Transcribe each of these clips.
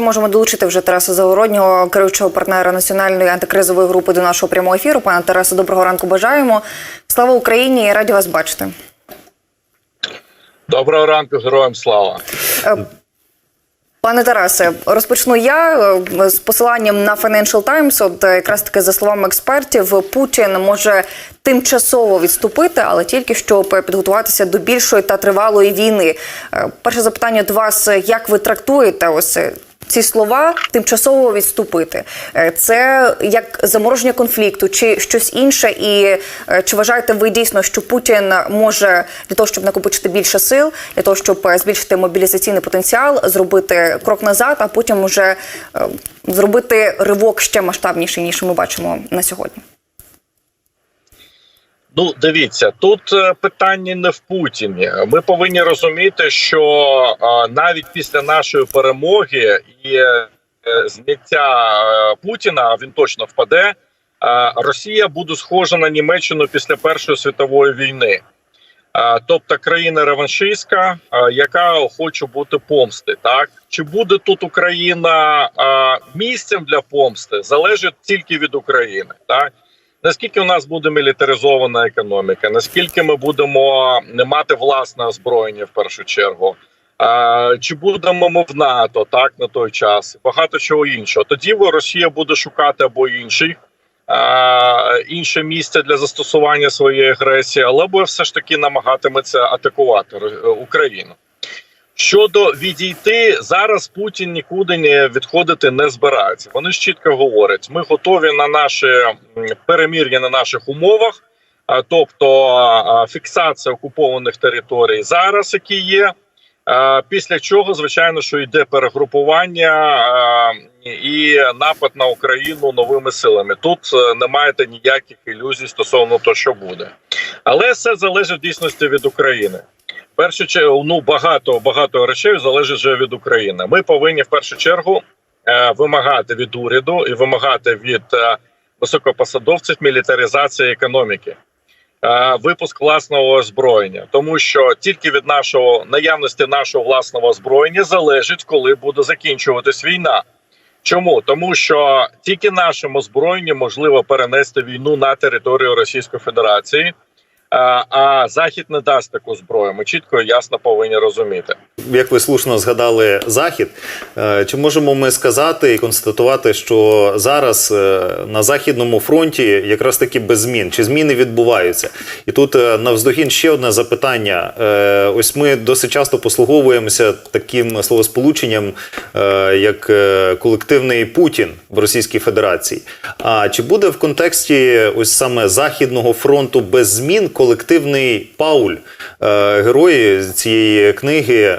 Можемо долучити вже Тараса Загороднього, керуючого партнера національної антикризової групи до нашого прямого ефіру. Пане Тарасе, доброго ранку бажаємо. Слава Україні! Раді вас бачити. Доброго ранку, героям слава. Пане Тарасе, розпочну я е, з посиланням на Financial Times. От е, якраз таки за словами експертів, Путін може тимчасово відступити, але тільки щоб підготуватися до більшої та тривалої війни. Е, Перше запитання до вас: як ви трактуєте ось е, ці слова тимчасово відступити? Е, Це як замороження конфлікту, чи щось інше? І е, чи вважаєте ви дійсно, що Путін може для того, щоб накопичити більше сил, для того, щоб е, збільшити мобілізаційний потенціал, зробити крок назад, а потім вже е, зробити ривок ще масштабніший, ніж ми бачимо на сьогодні? Ну, дивіться, тут е, питання не в Путіні. Ми повинні розуміти, що е, навіть після нашої перемоги і е, зняття Путіна, а він точно впаде. Росія буде схожа на Німеччину після Першої світової війни. Тобто країна реваншистська, яка хоче бути помсти. Так чи буде тут Україна місцем для помсти, залежить тільки від України. Так наскільки у нас буде мілітаризована економіка, наскільки ми будемо не мати власне озброєння в першу чергу. А, чи будемо ми в НАТО так на той час? Багато чого іншого. Тоді Росія буде шукати або інший, а, інше місце для застосування своєї агресії, але все ж таки намагатиметься атакувати Україну. Щодо відійти зараз, Путін нікуди не відходити не збирається. Вони ж чітко говорять: ми готові на наше перемір'я на наших умовах, тобто фіксація окупованих територій зараз, які є. Після чого, звичайно, що йде перегрупування і напад на Україну новими силами. Тут е, не маєте ніяких ілюзій стосовно того, що буде, але все залежить в дійсності від України. Першу чергу, ну багато багато речей залежить вже від України. Ми повинні в першу чергу е, вимагати від уряду і вимагати від е, високопосадовців мілітаризації економіки, е, випуск власного озброєння, тому що тільки від нашого наявності нашого власного озброєння залежить, коли буде закінчуватись війна. Чому тому, що тільки нашим озброєнням можливо перенести війну на територію Російської Федерації. А, захід не дасть таку зброю. Ми чітко і ясно повинні розуміти. Як ви слушно згадали захід, е, чи можемо ми сказати і констатувати, що зараз е, на західному фронті якраз таки без змін чи зміни відбуваються? І тут е, навздогін ще одне запитання. Ось ми досить часто послуговуємося таким словосполученням, як колективний Путін в Російській Федерації. А чи буде в контексті ось саме західного фронту без змін колективний Пауль, е, герої цієї книги е,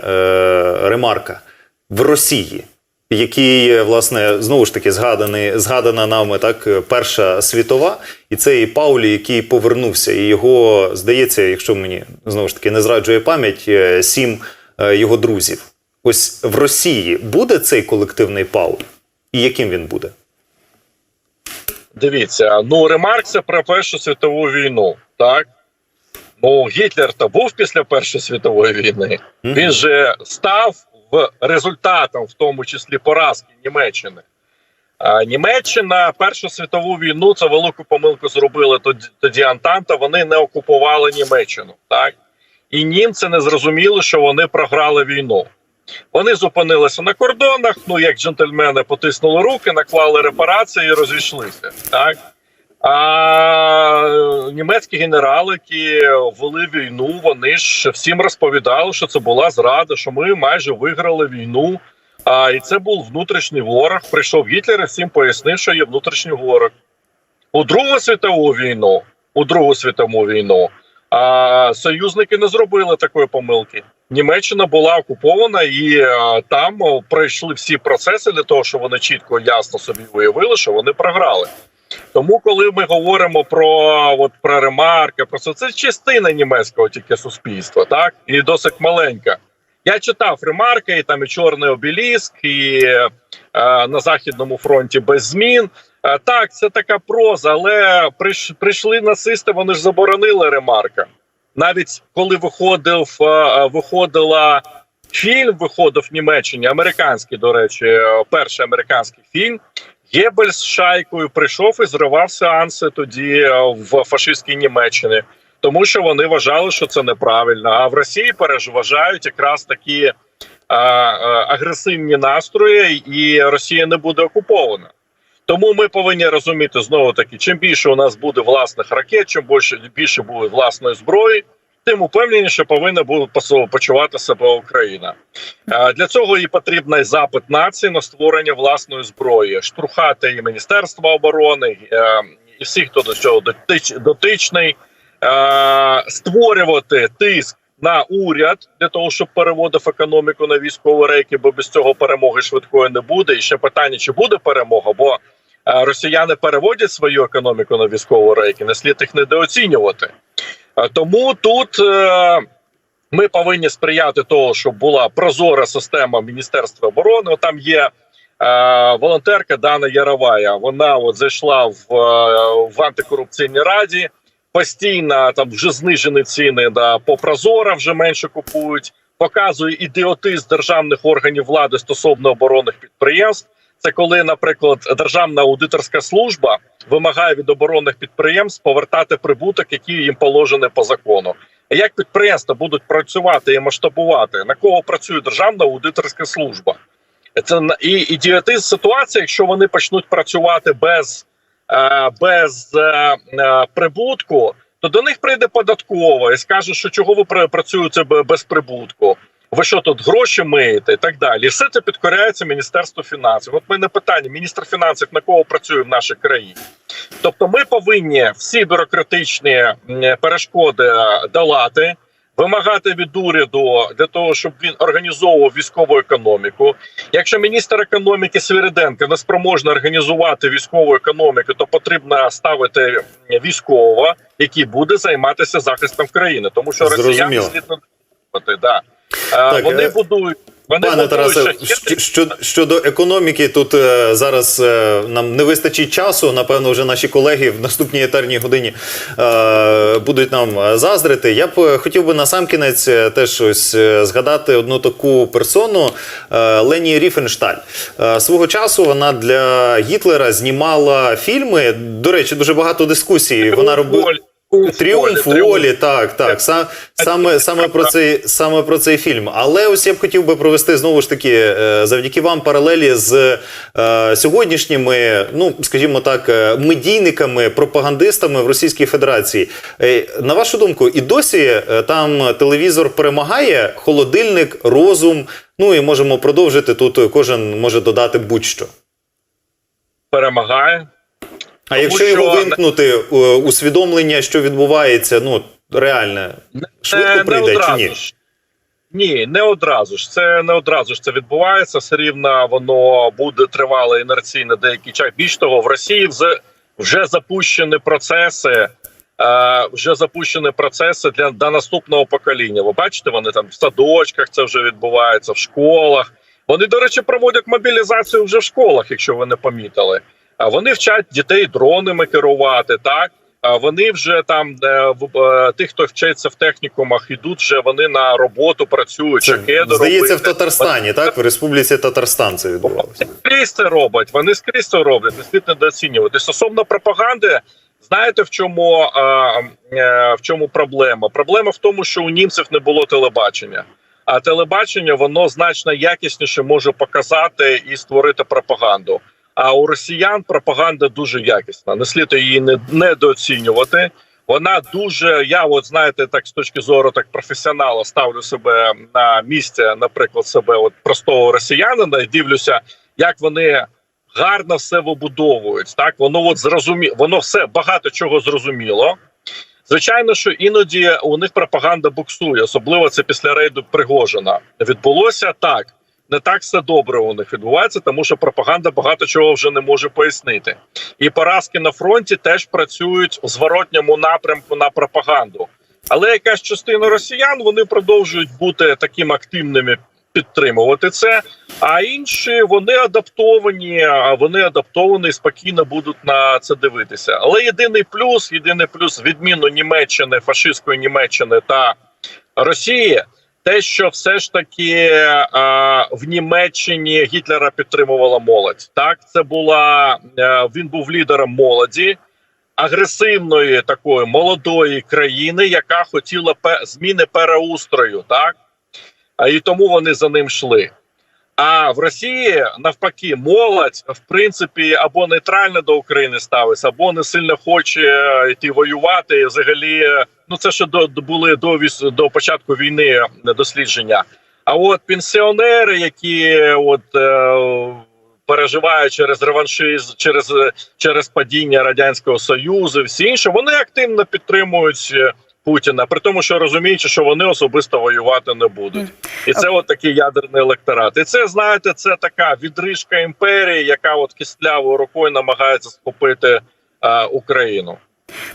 Ремарка в Росії? Який власне знову ж таки згаданий згадана нами так Перша світова, і це і Паулі, який повернувся, і його здається, якщо мені знову ж таки не зраджує пам'ять, е, сім е, його друзів. Ось в Росії буде цей колективний Пауль, і яким він буде? Дивіться, ну ремарк це про Першу світову війну. Так ну Гітлер то був після Першої світової війни. Він же став в результатом, в тому числі поразки Німеччини. А Німеччина Першу світову війну це велику помилку зробили тоді, тоді Антанта. Вони не окупували Німеччину, так і німці не зрозуміли, що вони програли війну. Вони зупинилися на кордонах. Ну як джентльмени потиснули руки, наклали репарації і розійшлися. Так а німецькі генерали, які вели війну, вони ж всім розповідали, що це була зрада, що ми майже виграли війну. А і це був внутрішній ворог. Прийшов Гітлер і всім пояснив, що є внутрішній ворог. У Другу світову війну, у Другу світову війну, а, союзники не зробили такої помилки. Німеччина була окупована, і а, там пройшли всі процеси для того, щоб вони чітко ясно собі виявили, що вони програли. Тому, коли ми говоримо про от про ремарки, про це, це частина німецького тільки суспільства, так і досить маленька. Я читав ремарки, і там і чорний обеліск, і е, на західному фронті без змін. Е, так, це така проза, але приш, прийшли нацисти, вони ж заборонили ремарка. Навіть коли виходив, е, виходила Фільм виходив в Німеччині, американський, до речі, е, перший американський фільм. Єбель з шайкою прийшов і зривав сеанси тоді е, в фашистській Німеччині, тому що вони вважали, що це неправильно. А в Росії переважають якраз такі е, е, агресивні настрої, і Росія не буде окупована. Тому ми повинні розуміти знову таки, чим більше у нас буде власних ракет, чим більше більше буде власної зброї, тим упевненіше повинна буде почувати себе Україна. Е, Для цього і потрібний запит нації на створення власної зброї, штурхати і Міністерство оборони, е, і всіх, хто до цього дотичний, е, створювати тиск на уряд для того, щоб переводив економіку на військові рейки, бо без цього перемоги швидкої не буде. І ще питання, чи буде перемога, бо росіяни переводять свою економіку на військові рейки, не слід їх недооцінювати. Е, Тому тут е, ми повинні сприяти того, щоб була прозора система Міністерства оборони. Там є е, волонтерка Дана Яровая. Вона от зайшла в, в антикорупційній раді. Постійно там вже знижені ціни да, по прозора вже менше купують. Показує ідіотизм державних органів влади стосовно оборонних підприємств. Це коли, наприклад, державна аудиторська служба вимагає від оборонних підприємств повертати прибуток, який їм положений по закону. Як підприємства будуть працювати і масштабувати, на кого працює державна аудиторська служба? Це і ідіотизм ситуація, якщо вони почнуть працювати без, е, без е, е, прибутку, то до них прийде податкова і скаже, що чого ви пра- працюєте без прибутку. Ви що тут гроші миєте і так далі? І все це підкоряється Міністерству фінансів. От мене питання: міністр фінансів на кого працює в нашій країні? Тобто, ми повинні всі бюрократичні перешкоди е, долати, вимагати від уряду для того, щоб він організовував військову економіку. Якщо міністр економіки Свириденко не спроможний організувати військову економіку, то потрібно ставити військового, який буде займатися захистом країни, тому що росіяни Зрозуміло. слід не думати. Да. Е, Так, вони е, будують. Вони Пане Тарасе, щодо, щодо економіки, тут е, зараз е, нам не вистачить часу. Напевно, вже наші колеги в наступній етерній годині е, будуть нам е, заздрити. Я б хотів би на сам кінець теж ось згадати одну таку персону е, Лені Ріфеншталь. Е, свого часу вона для Гітлера знімала фільми. До речі, дуже багато дискусій. Вона робила. Тріумф Волі, волі, так, так. Са- Саме, саме, про цей, саме про цей фільм. Але ось я б хотів би провести знову ж таки е, завдяки вам паралелі з е, сьогоднішніми, ну скажімо так, е, медійниками, пропагандистами в Російській Федерації. Е, На вашу думку, і досі е, там телевізор перемагає, холодильник, розум. Ну і можемо продовжити тут. Кожен може додати будь-що. перемагає. А Тому якщо його вимкнути, е, усвідомлення, що відбувається, ну реальне, швидко Е, прийде чи ні? ж. Ні, не одразу ж. Це не одразу ж це відбувається. Все рівно воно буде тривало інерційно деякий час. Більш того, в Росії вже, вже запущені процеси. Е, вже запущені процеси для, для наступного покоління. Ви бачите, вони там в садочках це вже відбувається, в школах. Вони, до речі, проводять мобілізацію вже в школах, якщо ви не помітили. А вони вчать дітей дронами керувати. Так а вони вже там е, в е, тих, хто вчиться в технікумах, ідуть вже вони на роботу працюють. Це, здається, в. Татарстані, так? В Республіці Татарстан це відбувалося. Скрізь це роблять. Вони скрізь це роблять. Не слід недооцінювати. Стосовно пропаганди, знаєте в чому, е, в чому проблема? Проблема в тому, що у німців не було телебачення. А телебачення воно значно якісніше може показати і створити пропаганду. А у росіян пропаганда дуже якісна. Не слід її не недооцінювати. Вона дуже. Я, от знаєте, так з точки зору так професіонала ставлю себе на місце, наприклад, себе от простого росіянина, і дивлюся, як вони гарно все вибудовують. Так воно от зрозумі... воно все багато чого зрозуміло. Звичайно, що іноді у них пропаганда буксує, особливо це після рейду Пригожина. Відбулося так. Не так все добре у них відбувається, тому що пропаганда багато чого вже не може пояснити. І поразки на фронті теж працюють у зворотньому напрямку на пропаганду. Але якась частина росіян вони продовжують бути такими активними, підтримувати це. А інші вони адаптовані, а вони адаптовані і спокійно будуть на це дивитися. Але єдиний плюс, єдиний плюс відміну Німеччини, фашистської Німеччини та Росії. Те, що все ж таки е, в Німеччині Гітлера підтримувала молодь. Так, це була е, він був лідером молоді, агресивної такої молодої країни, яка хотіла пе- зміни переустрою. Так, і тому вони за ним йшли. А в Росії навпаки, молодь в принципі або нейтрально до України ставиться, або не сильно хоче е, йти воювати. Взагалі, е, ну це ще до були до до початку війни е, дослідження. А от пенсіонери, які е, от е, переживають через реваншизм, через е, через падіння радянського союзу, всі інше, вони активно підтримують. Путіна, при тому, що розуміючи, що вони особисто воювати не будуть, і це от такий ядерний електорат. І це знаєте, це така відрижка імперії, яка от кислявою рукою намагається схопити е, Україну.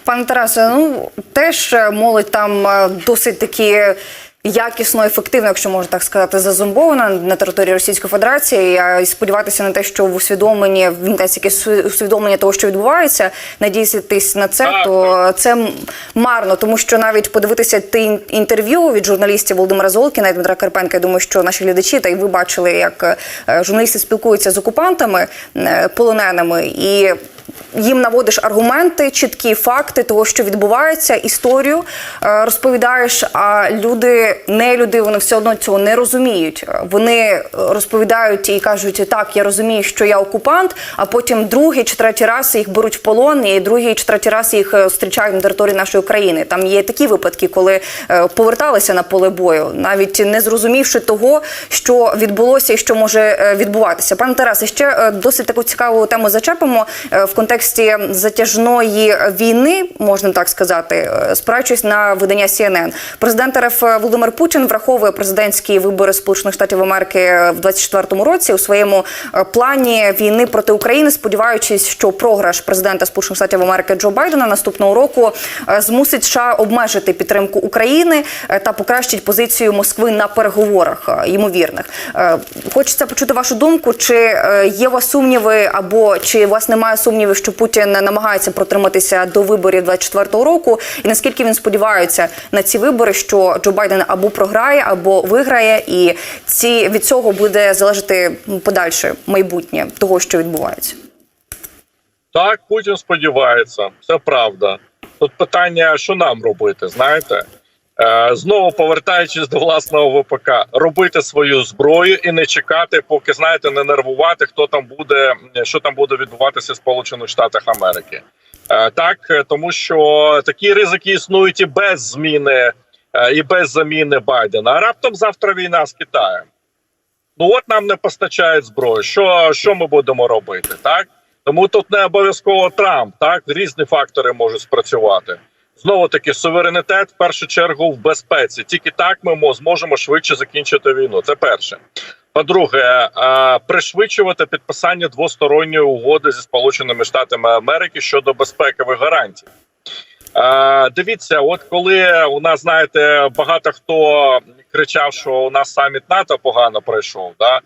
Пане Тарасе, ну теж молодь там е, досить таки. Якісно, ефективно, якщо можна так сказати, зазомбована на території Російської Федерації. І сподіватися на те, що в усвідомленні вмкнеться якесь усвідомлення того, що відбувається, надіятись на це, то це марно, тому що навіть подивитися те ін- інтерв'ю від журналістів Володимира Золкіна і Дмитра Карпенка. Я думаю, що наші глядачі та й ви бачили, як е, журналісти спілкуються з окупантами е, полоненими і. Їм наводиш аргументи, чіткі факти того, що відбувається, історію е, розповідаєш. А люди, не люди, вони все одно цього не розуміють. Е, Вони е, розповідають і кажуть, так, я розумію, що я окупант. А потім другий чи третій раз їх беруть в полон, і другий чи третій раз їх зустрічають на території нашої країни. Там є такі випадки, коли поверталися на поле бою, навіть не зрозумівши того, що відбулося і що може відбуватися. Пане Тарасе, ще досить таку цікаву тему зачепимо в контексті затяжної війни, можна так сказати, е, спираючись на видання CNN. Президент РФ Володимир Путін враховує президентські вибори Сполучених Штатів Америки в 24-му році у своєму е, плані війни проти України, сподіваючись, що програш президента Сполучених Штатів Америки Джо Байдена наступного року е, змусить США обмежити підтримку України е, та покращить позицію Москви на переговорах е, ймовірних. Е, Хочеться почути вашу думку, чи е, є у вас сумніви, або чи у вас немає сумнівів, що Путін намагається протриматися до виборів 24-го року, і наскільки він сподівається на ці вибори, що Джо Байден або програє, або виграє, і ці від цього буде залежати подальше майбутнє того, що відбувається. Так, Путін сподівається, це правда. Тут питання, що нам робити, знаєте? Е, знову повертаючись до власного ВПК, робити свою зброю і не чекати, поки знаєте, не нервувати, хто там буде, що там буде відбуватися в Сполучених Штатах Америки. Е, так, тому що такі ризики існують і без зміни, е, і без заміни Байдена. А раптом завтра війна з Китаєм. Ну от нам не постачають зброю. Що, що ми будемо робити? Так тому тут не обов'язково Трамп. Так різні фактори можуть спрацювати. Знову таки, суверенітет в першу чергу в безпеці. Тільки так ми зможемо швидше закінчити війну. Це перше. По-друге, е, пришвидшувати підписання двосторонньої угоди зі Сполученими Штатами Америки щодо безпекових гарантій. Е, Дивіться, от коли у нас знаєте, багато хто кричав, що у нас саміт НАТО погано пройшов. Да?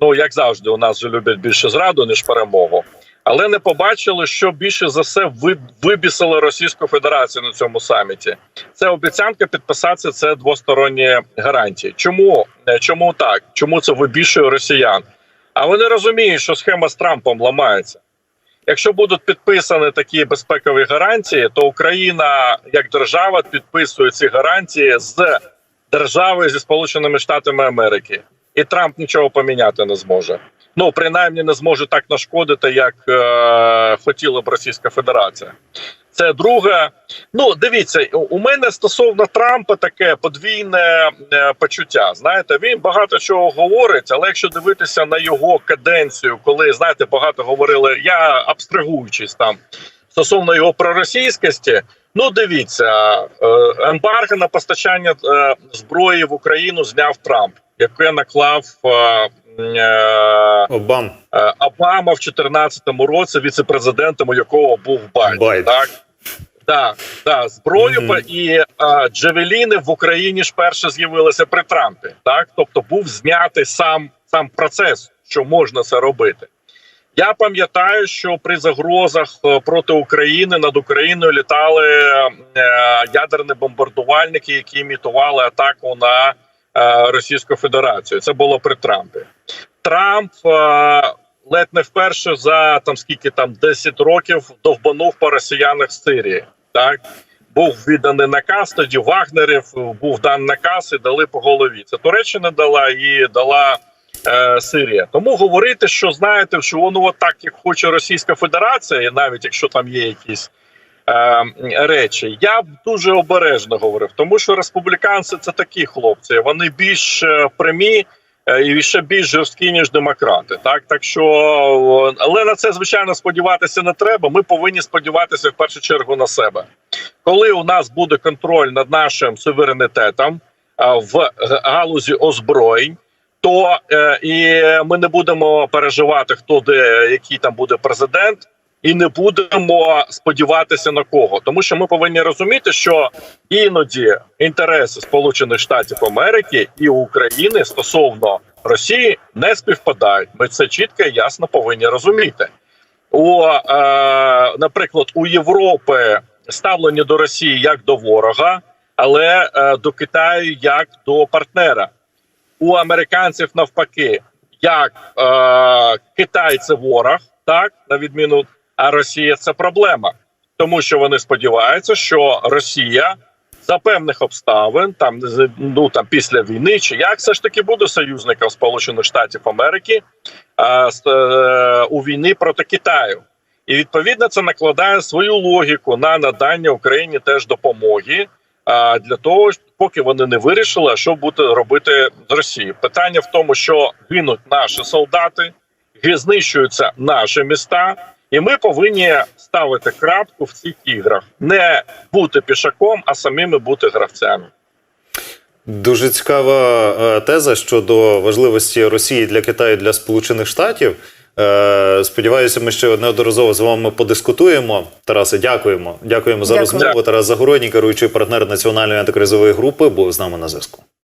Ну як завжди, у нас же люблять більше зраду ніж перемогу. Але не побачили, що більше за все ви- вибісили Російську Федерацію на цьому саміті. Це обіцянка підписатися це двосторонні гарантії. Чому Е, чому так? Чому це вибішує росіян? А вони розуміють, що схема з Трампом ламається. Якщо будуть підписані такі безпекові гарантії, то Україна як держава підписує ці гарантії з держави зі Сполученими Штатами Америки, і Трамп нічого поміняти не зможе. Ну принаймні не зможе так нашкодити, як е, хотіла б Російська Федерація. Це друге. Ну дивіться, у- мене стосовно Трампа таке подвійне е, почуття. Знаєте, він багато чого говорить, але якщо дивитися на його каденцію, коли знаєте, багато говорили, я абстрагуючись там стосовно його проросійськості. Ну, дивіться, е, ембарго на постачання е, зброї в Україну зняв Трамп, яке наклав е, Обам. Обама в 2014 році віцепрезидентом, у якого був Байден. Так, да, да, зброю Мгм. і а, Джавеліни в Україні ж перше з'явилися при Трампі. Так, тобто був знятий сам сам процес, що можна це робити. Я пам'ятаю, що при загрозах е, проти України над Україною літали е, ядерні бомбардувальники, які імітували атаку на е, Російською Федерацією. Це було при Трампі. Трамп ледь не вперше за там скільки там 10 років довбанув по росіянах з Сирії. Так був відданий наказ. Тоді Вагнерів був дан наказ і дали по голові. Це Туреччина дала і дала е, Сирія. Тому говорити, що знаєте, що воно от так, як хоче Російська Федерація, навіть якщо там є якісь. е, Речі, я б дуже обережно говорив, тому що республіканці це такі хлопці. Вони більш е, прямі е, і ще більш жорсткі ніж демократи. Так так що, але на це звичайно сподіватися не треба. Ми повинні сподіватися в першу чергу на себе. Коли у нас буде контроль над нашим суверенітетом в галузі озброєнь, то е, і ми не будемо переживати, хто де який там буде президент, і не будемо сподіватися на кого, тому що ми повинні розуміти, що іноді інтереси Сполучених Штатів Америки і України стосовно Росії не співпадають. Ми це чітко і ясно повинні розуміти. У, е, наприклад, у Європи ставлення до Росії як до ворога, але е, до Китаю як до партнера. У американців навпаки, як е, Китай це ворог, так на відміну, а Росія це проблема, тому що вони сподіваються, що Росія за певних обставин, там ну там після війни, чи як все ж таки буде союзником Сполучених Штатів Америки з- е, у війні проти Китаю. І відповідно це накладає свою логіку на надання Україні теж допомоги а, для того, поки вони не вирішили, що буде робити з Росією. Питання в тому, що гинуть наші солдати, знищуються наші міста, і ми повинні ставити крапку в цих іграх, не бути пішаком, а самими бути гравцями. Дуже цікава е, теза щодо важливості Росії для Китаю для Сполучених Штатів. Е, Сподіваюся, ми ще неодноразово з вами подискутуємо. Тарасе, дякуємо. Дякуємо за Дякую. розмову. Тарас Загородній, керуючий партнер національної антикризової групи, був з нами на зв'язку.